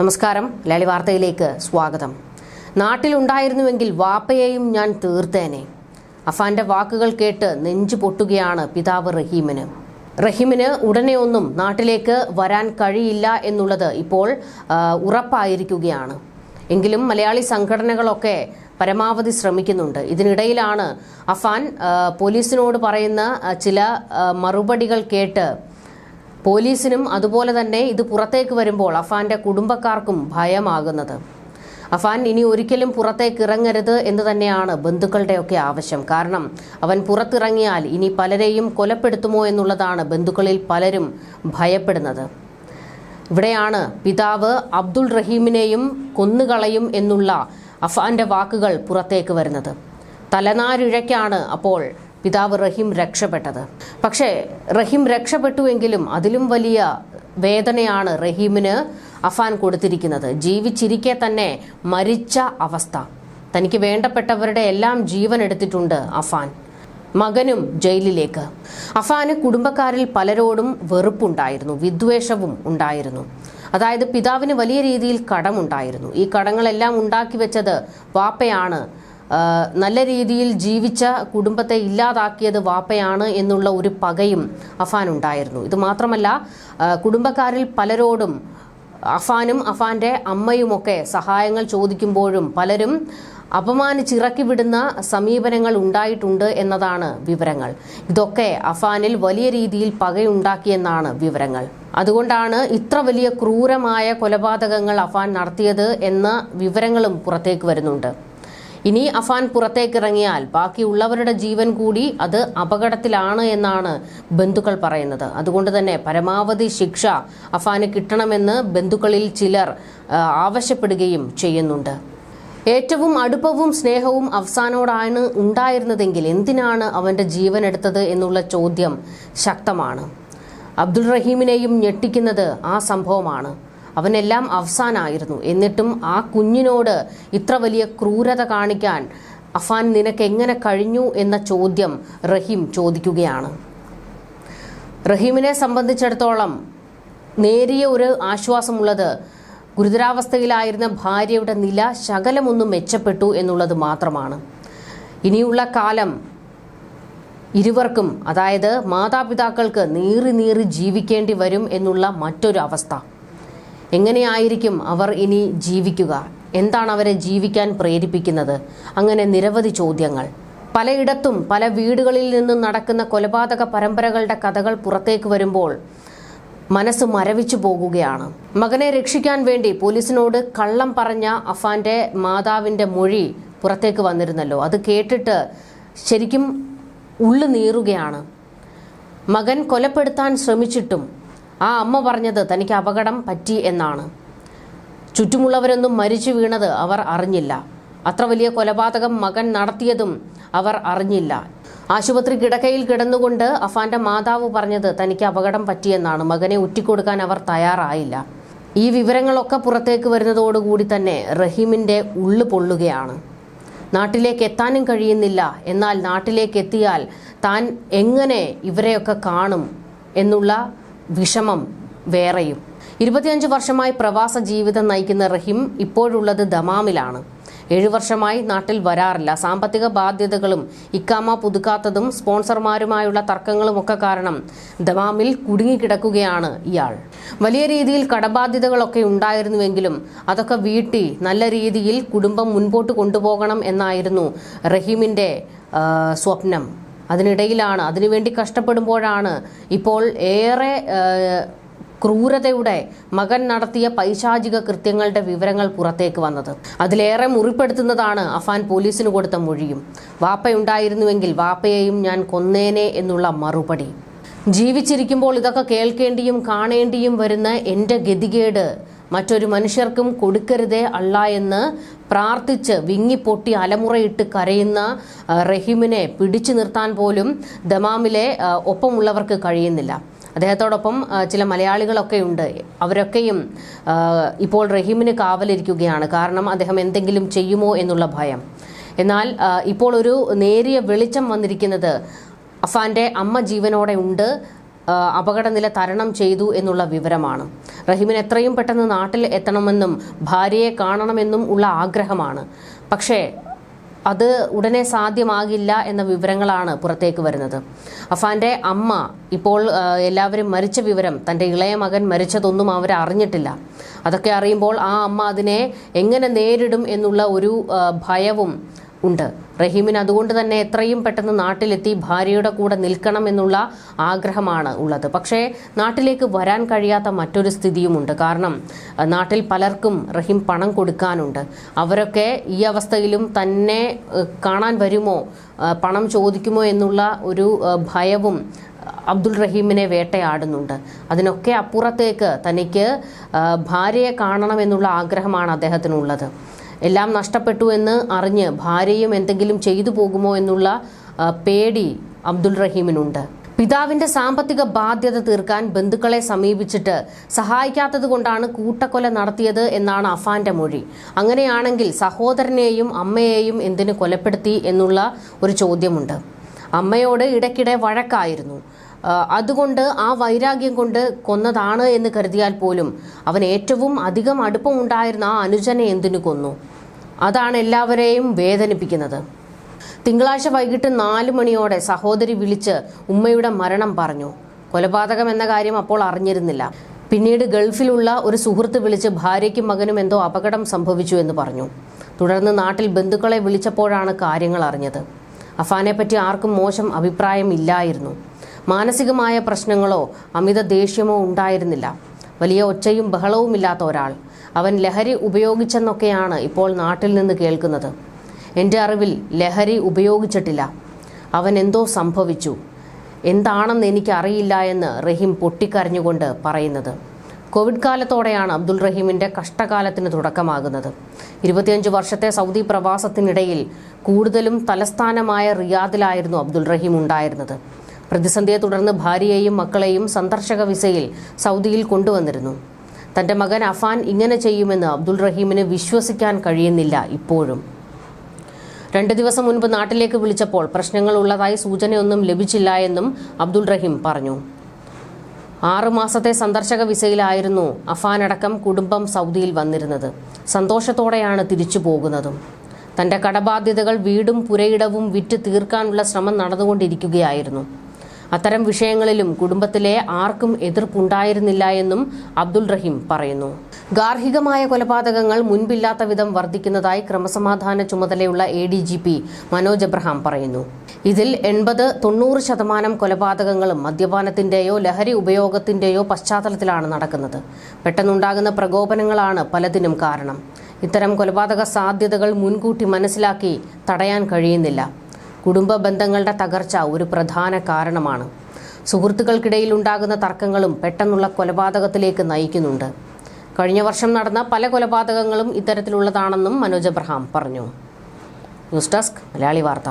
നമസ്കാരം. ലളി വാർത്തയിലേക്ക് സ്വാഗതം. നാട്ടിലുണ്ടായിരുന്നുവെങ്കിൽ വാപ്പയെയും ഞാൻ തീർത്തേനെ. അഫാന്റെ വാക്കുകൾ കേട്ട് നെഞ്ചു പൊട്ടുകയാണ് പിതാവ് റഹീമിന്. റഹീമിന് ഉടനെ ഒന്നും നാട്ടിലേക്ക് വരാൻ കഴിയില്ല എന്നുള്ളത് ഇപ്പോൾ ഉറപ്പായിരിക്കുകയാണ്. എങ്കിലും മലയാളി സംഘടനകളൊക്കെ പരമാവധി ശ്രമിക്കുന്നുണ്ട്. ഇതിനിടയിലാണ് അഫാൻ പോലീസിനോട് പറയുന്ന ചില മറുപടികൾ കേട്ട് പോലീസിനും അതുപോലെ തന്നെ ഇത് പുറത്തേക്ക് വരുമ്പോൾ അഫാന്റെ കുടുംബക്കാർക്കും ഭയമാകുന്നത്. അഫാൻ ഇനി ഒരിക്കലും പുറത്തേക്ക് ഇറങ്ങരുത് എന്ന് തന്നെയാണ് ബന്ധുക്കളുടെയൊക്കെ ആവശ്യം. കാരണം അവൻ പുറത്തിറങ്ങിയാൽ ഇനി പലരെയും കൊലപ്പെടുത്തുമോ എന്നുള്ളതാണ് ബന്ധുക്കളിൽ പലരും ഭയപ്പെടുന്നത്. ഇവിടെയാണ് പിതാവ് അബ്ദുൾ റഹീമിനെയും കൊന്നുകളയും എന്നുള്ള അഫാന്റെ വാക്കുകൾ പുറത്തേക്ക് വരുന്നത്. തലനാരിഴയ്ക്കാണ് അപ്പോൾ പിതാവ് റഹീം രക്ഷപ്പെട്ടത്. പക്ഷേ റഹീം രക്ഷപ്പെട്ടുവെങ്കിലും അതിലും വലിയ വേദനയാണ് റഹീമിന് അഫാൻ കൊടുത്തിരിക്കുന്നത്. ജീവിച്ചിരിക്കെ തന്നെ മരിച്ച അവസ്ഥ. തനിക്ക് വേണ്ടപ്പെട്ടവരുടെ എല്ലാം ജീവൻ എടുത്തിട്ടുണ്ട് അഫാൻ. മകനും ജയിലിലേക്ക്. അഫാന് കുടുംബക്കാരിൽ പലരോടും വെറുപ്പുണ്ടായിരുന്നു വിദ്വേഷവും ഉണ്ടായിരുന്നു. അതായത് പിതാവിന് വലിയ രീതിയിൽ കടമുണ്ടായിരുന്നു. ഈ കടങ്ങളെല്ലാം ഉണ്ടാക്കി വെച്ചത് വാപ്പയാണ് നല്ല രീതിയിൽ ജീവിച്ച കുടുംബത്തെ ഇല്ലാതാക്കിയത് വാപ്പയാണ് എന്നുള്ള ഒരു പകയും അഫാൻ ഉണ്ടായിരുന്നു. ഇത് മാത്രമല്ല കുടുംബക്കാരിൽ പലരോടും അഫാനും അഫാന്റെ അമ്മയുമൊക്കെ സഹായങ്ങൾ ചോദിക്കുമ്പോഴും പലരും അപമാനിച്ചിറക്കി വിടുന്ന സമീപനങ്ങൾ ഉണ്ടായിട്ടുണ്ട് എന്നതാണ് വിവരങ്ങൾ. ഇതൊക്കെ അഫാനിൽ വലിയ രീതിയിൽ പകയുണ്ടാക്കിയെന്നാണ് വിവരങ്ങൾ. അതുകൊണ്ടാണ് ഇത്ര വലിയ ക്രൂരമായ കൊലപാതകങ്ങൾ അഫാൻ നടത്തിയത് എന്ന വിവരങ്ങളും പുറത്തേക്ക് വരുന്നുണ്ട്. ഇനി അഫാൻ പുറത്തേക്കിറങ്ങിയാൽ ബാക്കിയുള്ളവരുടെ ജീവൻ കൂടി അത് അപകടത്തിലാണ് എന്നാണ് ബന്ധുക്കൾ പറയുന്നത്. അതുകൊണ്ട് തന്നെ പരമാവധി ശിക്ഷ അഫാന് കിട്ടണമെന്ന് ബന്ധുക്കളിൽ ചിലർ ആവശ്യപ്പെടുകയും ചെയ്യുന്നുണ്ട്. ഏറ്റവും അടുപ്പവും സ്നേഹവും അഫ്സാനോടാണ് ഉണ്ടായിരുന്നതെങ്കിൽ എന്തിനാണ് അവന്റെ ജീവൻ എടുത്തത് എന്നുള്ള ചോദ്യം ശക്തമാണ്. അബ്ദുൾ റഹീമിനെയും ഞെട്ടിക്കുന്നത് ആ സംഭവമാണ്. അവനെല്ലാം അവസാനായിരുന്നു. എന്നിട്ടും ആ കുഞ്ഞിനോട് ഇത്ര വലിയ ക്രൂരത കാണിക്കാൻ അഫാൻ നിനക്ക് എങ്ങനെ കഴിഞ്ഞു എന്ന ചോദ്യം റഹീം ചോദിക്കുകയാണ്. റഹീമിനെ സംബന്ധിച്ചിടത്തോളം നേരിയ ഒരു ആശ്വാസമുള്ളത് ഗുരുതരാവസ്ഥയിലായിരുന്ന ഭാര്യയുടെ നില ശകലമൊന്നും മെച്ചപ്പെട്ടു എന്നുള്ളത് മാത്രമാണ്. ഇനിയുള്ള കാലം ഇരുവർക്കും അതായത് മാതാപിതാക്കൾക്ക് നീറി നീറി ജീവിക്കേണ്ടി വരും എന്നുള്ള മറ്റൊരു അവസ്ഥ എങ്ങനെയായിരിക്കും അവർ ഇനി ജീവിക്കുക? എന്താണ് അവരെ ജീവിക്കാൻ പ്രേരിപ്പിക്കുന്നത്? അങ്ങനെ നിരവധി ചോദ്യങ്ങൾ. പലയിടത്തും പല വീടുകളിൽ നിന്നും നടക്കുന്ന കൊലപാതക പരമ്പരകളുടെ കഥകൾ പുറത്തേക്ക് വരുമ്പോൾ മനസ്സ് മരവിച്ചു പോകുകയാണ്. മകനെ രക്ഷിക്കാൻ വേണ്ടി പോലീസിനോട് കള്ളം പറഞ്ഞ അഫാന്റെ മാതാവിന്റെ മൊഴി പുറത്തേക്ക് വന്നിരുന്നല്ലോ. അത് കേട്ടിട്ട് ശരിക്കും ഉള്ളു നീറുകയാണ് മകൻ കൊലപ്പെടുത്താൻ ശ്രമിച്ചിട്ടും ആ അമ്മ പറഞ്ഞത് തനിക്ക് അപകടം പറ്റി എന്നാണ്. ചുറ്റുമുള്ളവരൊന്നും മരിച്ചു വീണത് അവർ അറിഞ്ഞില്ല. അത്ര വലിയ കൊലപാതകം മകൻ നടത്തിയതും അവർ അറിഞ്ഞില്ല. ആശുപത്രി കിടക്കയിൽ കിടന്നുകൊണ്ട് അഫാന്റെ മാതാവ് പറഞ്ഞത് തനിക്ക് അപകടം പറ്റിയെന്നാണ് മകനെ ഉറ്റിക്കൊടുക്കാൻ അവർ തയ്യാറായില്ല. ഈ വിവരങ്ങളൊക്കെ പുറത്തേക്ക് വരുന്നതോടുകൂടി തന്നെ റഹീമിന്റെ ഉള്ളു പൊള്ളുകയാണ്. നാട്ടിലേക്ക് എത്താനും കഴിയുന്നില്ല. എന്നാൽ നാട്ടിലേക്ക് എത്തിയാൽ താൻ എങ്ങനെ ഇവരെയൊക്കെ കാണും എന്നുള്ള വിഷമം വേറെയും. ഇരുപത്തിയഞ്ച് വർഷമായി പ്രവാസ ജീവിതം നയിക്കുന്ന റഹീം ഇപ്പോഴുള്ളത് ദമാമിലാണ്. ഏഴു വർഷമായി നാട്ടിൽ വരാറില്ല. സാമ്പത്തിക ബാധ്യതകളും ഇക്കാമ പുതുക്കാത്തതും സ്പോൺസർമാരുമായുള്ള തർക്കങ്ങളും ഒക്കെ കാരണം ദമാമിൽ കുടുങ്ങിക്കിടക്കുകയാണ് ഇയാൾ. വലിയ രീതിയിൽ കടബാധ്യതകളൊക്കെ ഉണ്ടായിരുന്നുവെങ്കിലും അതൊക്കെ വീട്ടി നല്ല രീതിയിൽ കുടുംബം മുൻപോട്ട് കൊണ്ടുപോകണം എന്നായിരുന്നു റഹീമിന്റെ സ്വപ്നം. അതിനിടയിലാണ് അതിനുവേണ്ടി കഷ്ടപ്പെടുമ്പോഴാണ് ഇപ്പോൾ ഏറെ ക്രൂരതയുടെ മകൻ നടത്തിയ പൈശാചിക കൃത്യങ്ങളുടെ വിവരങ്ങൾ പുറത്തേക്ക് വന്നത്. അതിലേറെ മുറിപ്പെടുത്തുന്നതാണ് അഫാൻ പോലീസിന് കൊടുത്ത മൊഴിയും. വാപ്പയുണ്ടായിരുന്നുവെങ്കിൽ വാപ്പയെയും ഞാൻ കൊന്നേനെ എന്നുള്ള മറുപടി. ജീവിച്ചിരിക്കുമ്പോൾ ഇതൊക്കെ കേൾക്കേണ്ടിയും കാണേണ്ടിയും വരുന്ന എന്റെ ഗതികേട് മറ്റൊരു മനുഷ്യർക്കും കൊടുക്കരുതേ അല്ല എന്ന് പ്രാർത്ഥിച്ച് വിങ്ങിപ്പൊട്ടി അലമുറയിട്ട് കരയുന്ന റഹീമിനെ പിടിച്ചു നിർത്താൻ പോലും ദമാമിലെ ഒപ്പമുള്ളവർക്ക് കഴിയുന്നില്ല. അദ്ദേഹത്തോടൊപ്പം ചില മലയാളികളൊക്കെ ഉണ്ട്. അവരൊക്കെയും ഇപ്പോൾ റഹീമിന് കാവലിരിക്കുകയാണ്. കാരണം അദ്ദേഹം എന്തെങ്കിലും ചെയ്യുമോ എന്നുള്ള ഭയം. എന്നാൽ ഇപ്പോൾ ഒരു നേരിയ വെളിച്ചം വന്നിരിക്കുന്നത് അഫാന്റെ അമ്മ ജീവനോടെ ഉണ്ട്. അപകടനില തരണം ചെയ്തു എന്നുള്ള വിവരമാണ്. റഹീമിന് എത്രയും പെട്ടെന്ന് നാട്ടിൽ എത്തണമെന്നും ഭാര്യയെ കാണണമെന്നും ഉള്ള ആഗ്രഹമാണ്. പക്ഷേ അത് ഉടനെ സാധ്യമാകില്ല എന്ന വിവരങ്ങളാണ് പുറത്തേക്ക് വരുന്നത്. അഫാന്റെ അമ്മ ഇപ്പോൾ എല്ലാവരും മരിച്ച വിവരം തന്റെ ഇളയ മകൻ മരിച്ചതൊന്നും അവർ അറിഞ്ഞിട്ടില്ല. അതൊക്കെ അറിയുമ്പോൾ ആ അമ്മ അതിനെ എങ്ങനെ നേരിടും എന്നുള്ള ഒരു ഭയവും ഉണ്ട്. റഹീമിന് അതുകൊണ്ട് തന്നെ എത്രയും പെട്ടെന്ന് നാട്ടിലെത്തി ഭാര്യയുടെ കൂടെ നിൽക്കണമെന്നുള്ള ആഗ്രഹമാണ് ഉള്ളത്. പക്ഷേ നാട്ടിലേക്ക് വരാൻ കഴിയാത്ത മറ്റൊരു സ്ഥിതിയുമുണ്ട്. കാരണം നാട്ടിൽ പലർക്കും റഹീം പണം കൊടുക്കാനുണ്ട്. അവരൊക്കെ ഈ അവസ്ഥയിലും തന്നെ കാണാൻ വരുമോ പണം ചോദിക്കുമോ എന്നുള്ള ഒരു ഭയവും അബ്ദുൾ റഹീമിനെ വേട്ടയാടുന്നുണ്ട്. അതിനൊക്കെ അപ്പുറത്തേക്ക് തനിക്ക് ഭാര്യയെ കാണണമെന്നുള്ള ആഗ്രഹമാണ് അദ്ദേഹത്തിനുള്ളത്. എല്ലാം നഷ്ടപ്പെട്ടു എന്ന് അറിഞ്ഞ് ഭാര്യയും എന്തെങ്കിലും ചെയ്തു പോകുമോ എന്നുള്ള പേടി അബ്ദുൾ റഹീമിനുണ്ട്. പിതാവിന്റെ സാമ്പത്തിക ബാധ്യത തീർക്കാൻ ബന്ധുക്കളെ സമീപിച്ചിട്ട് സഹായിക്കാത്തത് കൊണ്ടാണ് കൂട്ടക്കൊല നടത്തിയത് എന്നാണ് അഫാന്റെ മൊഴി. അങ്ങനെയാണെങ്കിൽ സഹോദരനെയും അമ്മയെയും എന്തിനു കൊലപ്പെടുത്തി എന്നുള്ള ഒരു ചോദ്യമുണ്ട്. അമ്മയോട് ഇടയ്ക്കിടെ വഴക്കായിരുന്നു. അതുകൊണ്ട് ആ വൈരാഗ്യം കൊണ്ട് കൊന്നതാണ് എന്ന് കരുതിയാൽ പോലും അവൻ ഏറ്റവും അധികം അടുപ്പമുണ്ടായിരുന്ന ആ അനുജനെ എന്തിനു കൊന്നു? അതാണ് എല്ലാവരെയും വേദനിപ്പിക്കുന്നത്. തിങ്കളാഴ്ച വൈകിട്ട് നാല് മണിയോടെ സഹോദരി വിളിച്ച് ഉമ്മയുടെ മരണം പറഞ്ഞു. കൊലപാതകം എന്ന കാര്യം അപ്പോൾ അറിഞ്ഞിരുന്നില്ല. പിന്നീട് ഗൾഫിലുള്ള ഒരു സുഹൃത്ത് വിളിച്ച് ഭാര്യയ്ക്കും മകനും എന്തോ അപകടം സംഭവിച്ചു എന്ന് പറഞ്ഞു. തുടർന്ന് നാട്ടിൽ ബന്ധുക്കളെ വിളിച്ചപ്പോഴാണ് കാര്യങ്ങൾ അറിഞ്ഞത്. അഫാനെ പറ്റി ആർക്കും മോശം അഭിപ്രായം ഇല്ലായിരുന്നു. മാനസികമായ പ്രശ്നങ്ങളോ അമിത ദേഷ്യമോ ഉണ്ടായിരുന്നില്ല. വലിയ ഒച്ചയും ബഹളവുമില്ലാത്ത ഒരാൾ. അവൻ ലഹരി ഉപയോഗിച്ചെന്നൊക്കെയാണ് ഇപ്പോൾ നാട്ടിൽ നിന്ന് കേൾക്കുന്നത്. എന്റെ അറിവിൽ ലഹരി ഉപയോഗിച്ചിട്ടില്ല. അവൻ എന്തോ സംഭവിച്ചു. എന്താണെന്ന് എനിക്കറിയില്ല എന്ന് റഹീം പൊട്ടിക്കരഞ്ഞുകൊണ്ട് പറയുന്നത്. കോവിഡ് കാലത്തോടെയാണ് അബ്ദുൾ റഹീമിന്റെ കഷ്ടകാലത്തിന് തുടക്കമാകുന്നത്. ഇരുപത്തിയഞ്ച് വർഷത്തെ സൗദി പ്രവാസത്തിനിടയിൽ കൂടുതലും തലസ്ഥാനമായ റിയാദിലായിരുന്നു അബ്ദുൾ റഹീം ഉണ്ടായിരുന്നത്. പ്രതിസന്ധിയെ തുടർന്ന് ഭാര്യയെയും മക്കളെയും സന്ദർശക വിസയിൽ സൗദിയിൽ കൊണ്ടുവന്നിരുന്നു. തന്റെ മകൻ അഫാൻ ഇങ്ങനെ ചെയ്യുമെന്ന് അബ്ദുൾ റഹീമിന് വിശ്വസിക്കാൻ കഴിയുന്നില്ല ഇപ്പോഴും. രണ്ട് ദിവസം മുൻപ് നാട്ടിലേക്ക് വിളിച്ചപ്പോൾ പ്രശ്നങ്ങൾ ഉള്ളതായി സൂചനയൊന്നും ലഭിച്ചില്ല എന്നും അബ്ദുൾ റഹീം പറഞ്ഞു. ആറു മാസത്തെ സന്ദർശക വിസയിലായിരുന്നു അഫാൻ അടക്കം കുടുംബം സൗദിയിൽ വന്നിരുന്നത്. സന്തോഷത്തോടെയാണ് തിരിച്ചു പോകുന്നതും. തന്റെ കടബാധ്യതകൾ വീടും പുരയിടവും വിറ്റ് തീർക്കാനുള്ള ശ്രമം നടന്നുകൊണ്ടിരിക്കുകയായിരുന്നു. അത്തരം വിഷയങ്ങളിലും കുടുംബത്തിലെ ആർക്കും എതിർപ്പുണ്ടായിരുന്നില്ല എന്നും അബ്ദുൾ റഹീം പറയുന്നു. ഗാർഹികമായ കൊലപാതകങ്ങൾ മുൻപില്ലാത്ത വിധം വർദ്ധിക്കുന്നതായി ക്രമസമാധാന ചുമതലയുള്ള A D G P Manoj Abraham പറയുന്നു. ഇതിൽ എൺപത് തൊണ്ണൂറ് ശതമാനം കൊലപാതകങ്ങളും മദ്യപാനത്തിന്റെയോ ലഹരി ഉപയോഗത്തിന്റെയോ പശ്ചാത്തലത്തിലാണ് നടക്കുന്നത്. പെട്ടെന്നുണ്ടാകുന്ന പ്രകോപനങ്ങളാണ് പലതിനും കാരണം. ഇത്തരം കൊലപാതക സാധ്യതകൾ മുൻകൂട്ടി മനസ്സിലാക്കി തടയാൻ കഴിയുന്നില്ല. കുടുംബ ബന്ധങ്ങളുടെ തകർച്ച ഒരു പ്രധാന കാരണമാണ്. സുഹൃത്തുക്കൾക്കിടയിൽ ഉണ്ടാകുന്ന തർക്കങ്ങളും പെട്ടെന്നുള്ള കൊലപാതകത്തിലേക്ക് നയിക്കുന്നുണ്ട്. കഴിഞ്ഞ വർഷം നടന്ന പല കൊലപാതകങ്ങളും ഇത്തരത്തിലുള്ളതാണെന്നും മനോജ് അബ്രഹാം പറഞ്ഞു. ന്യൂസ് ഡെസ്ക് മലയാളി വാർത്ത.